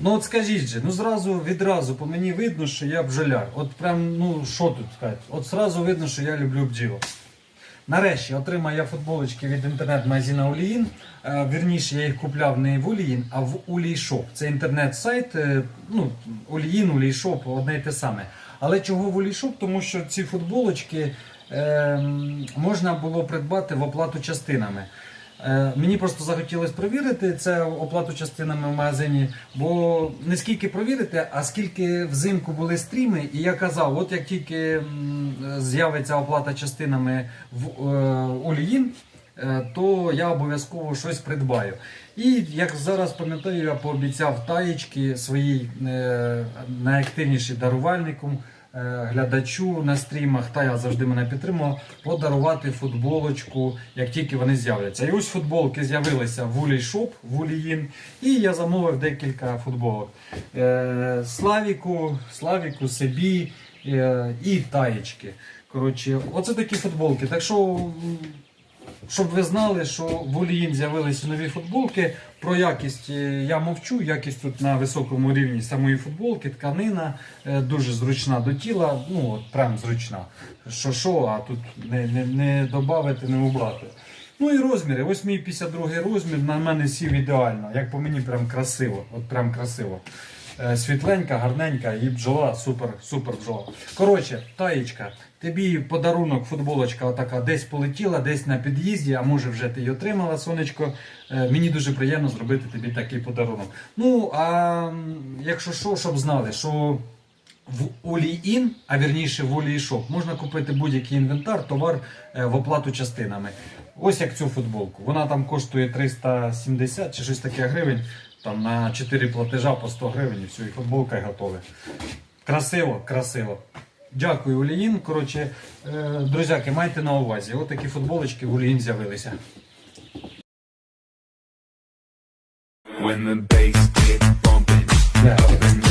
Ну от скажіть же, ну зразу відразу по мені видно, що я бджоляр. От прям, ну що тут сказати? От зразу видно, що я люблю бджіл. Нарешті отримав я футболочки від інтернет-магазина Уліїн. Е, Вірніше, я їх купляв не в Уліїн, а в Улійшоп. Це інтернет-сайт, е, ну, Уліїн, Улійшоп, одне й те саме. Але чого в Улійшоп? Тому що ці футболочки е, можна було придбати в оплату частинами. Е, Мені просто захотілося провірити це оплату частинами в магазині, бо не скільки провірити, а скільки взимку були стріми, і я казав, от як тільки з'явиться оплата частинами в е, Оліїн, е, то я обов'язково щось придбаю. І як зараз пам'ятаю, я пообіцяв таєчки своїй найактивнішій дарувальнику, е, глядачу на стрімах, та я завжди мене підтримував, подарувати футболочку, як тільки вони з'являться. І ось футболки з'явилися в Улій Шоп, в Уліїн, і я замовив декілька футболок. Е, Славіку, Славіку, Себі е, і таєчки. Коротше, оце такі футболки. Так що щоб ви знали, що в Оліїн з'явилися нові футболки. Про якість е, я мовчу. Якість тут на високому рівні самої футболки, тканина е, дуже зручна до тіла. Ну от прям зручна. Що що, а тут не, не, не додати, не убрати. Ну і розміри. Ось мій 52 розмір на мене сів ідеально. Як по мені, прям красиво. От прям красиво. Е, Світленька, гарненька і бджола, супер, супер бджола. Коротше, таєчка, тобі подарунок, футболочка отака десь полетіла, десь на під'їзді, а може вже ти її отримала, сонечко. Е, Мені дуже приємно зробити тобі такий подарунок. Ну, а якщо що, щоб знали, що в Олій-Ін, а вірніше в Олій-Шоп, можна купити будь-який інвентар, товар е, в оплату частинами. Ось як цю футболку. Вона там коштує 370 чи щось таке гривень. Там на 4 платежа по 100 гривень і все, і футболка готова. Красиво, красиво. Дякую, Оліїн. Коротше, е, друзяки, майте на увазі. Ось такі футболочки в Уліїн з'явилися. When the bass gets